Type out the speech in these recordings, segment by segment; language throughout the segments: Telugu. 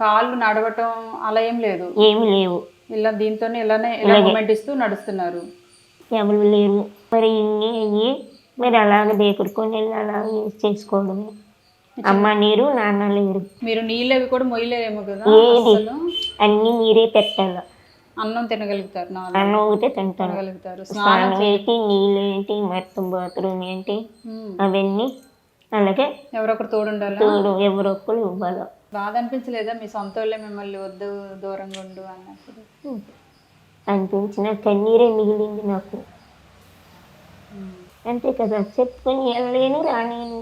కాళ్ళు నడవటం అలా ఏం లేదు. ఏమి లేవు. ఇలా దీంతోనే ఇలానే ఇలా మూమెంట్ ఇస్తూ నడుస్తున్నారు. ఎవరు లేరు. మరి ఇన్ని అయ్యి మరి అలాగే దేకుడుకొని వెళ్ళి అలాగే చేసుకోవడమే. అమ్మ నీరు నాన్న లేరు. మీరు నీళ్ళు అవి కూడా మొయ్యలేరేమో కదా ఏది? అసలు అన్నీ మీరే పెట్టాలి. అన్నం తినగలుగుతారు నాలుగు అన్నం ఒకటే తింటాను తినగలుగుతారు. స్నానం ఏంటి నీళ్ళు ఏంటి మొత్తం బాత్రూమ్ ఏంటి ఉమ్. అవన్నీ అలాగే ఎవరొకరు తోడు ఉండాలా తోడు ఎవరొక్కరు ఇవ్వాలి. బాధ అనిపించలేదా మీ సొంత వాళ్ళే మిమ్మల్ని వద్దు దూరంగా ఉండు అన్నప్పుడు అనిపించిన కన్నీరే మిగిలింది నాకు. అంతే కదా చెప్పుకొని వెళ్ళలేను రానేను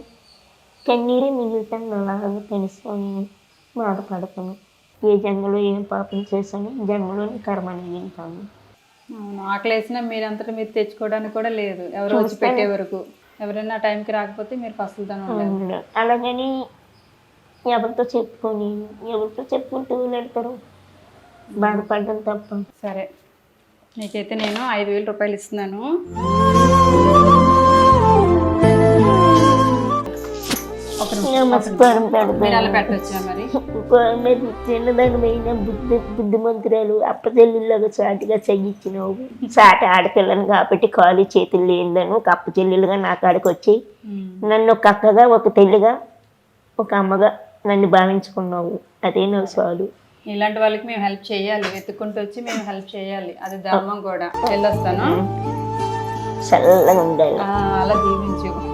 కన్నీరే మిగులుతాను అలాగే తెలుసుకొని బాధపడతాను. ఏ జన్మలో ఏం పాపం చేశాను జన్మలోని కర్మని వింటాను అవును ఆకలేసినా మీరంతటా మీరు తెచ్చుకోవడానికి కూడా లేదు. ఎవరు వచ్చి పెట్టే వరకు. ఎవరైనా టైంకి రాకపోతే మీరు పసులుతనం ఉండాలి. అలాగని ఎవరితో చెప్పుకొని ఎవరితో చెప్పుకుంటూ వెళ్తారు బాధపడడం తప్ప. సరే. నీకైతే నేను ఐదు వేల రూపాయలు ఇస్తున్నాను. ఒక నిమిషం. నమస్కారం మీరు అలా పెడతాను పెట్టొచ్చా మరి? మీరు చిన్నదానిమైన బుద్ధి బుద్ధిమంతురాలు అప్పచెల్లెళ్ళగా చాటుగా చదివించినావు చాట ఆడపిల్లను కాబట్టి కాలు చేతులు లేదని ఒక అప్ప చెల్లెలుగా నా కాడికి వచ్చి ఉమ్. నన్ను ఒక అక్కగా ఒక తల్లిగా ఒక అమ్మగా నన్ను భావించుకున్నావు. అదే నా చాలు ఇలాంటి వాళ్ళకి మేము హెల్ప్ చేయాలి. వెతుక్కుంటూ వచ్చి మేము హెల్ప్ చేయాలి. అది ధర్మం కూడా. వెళ్ళొస్తాను. చల్లగా ఉండాలి. అలా జీవించు.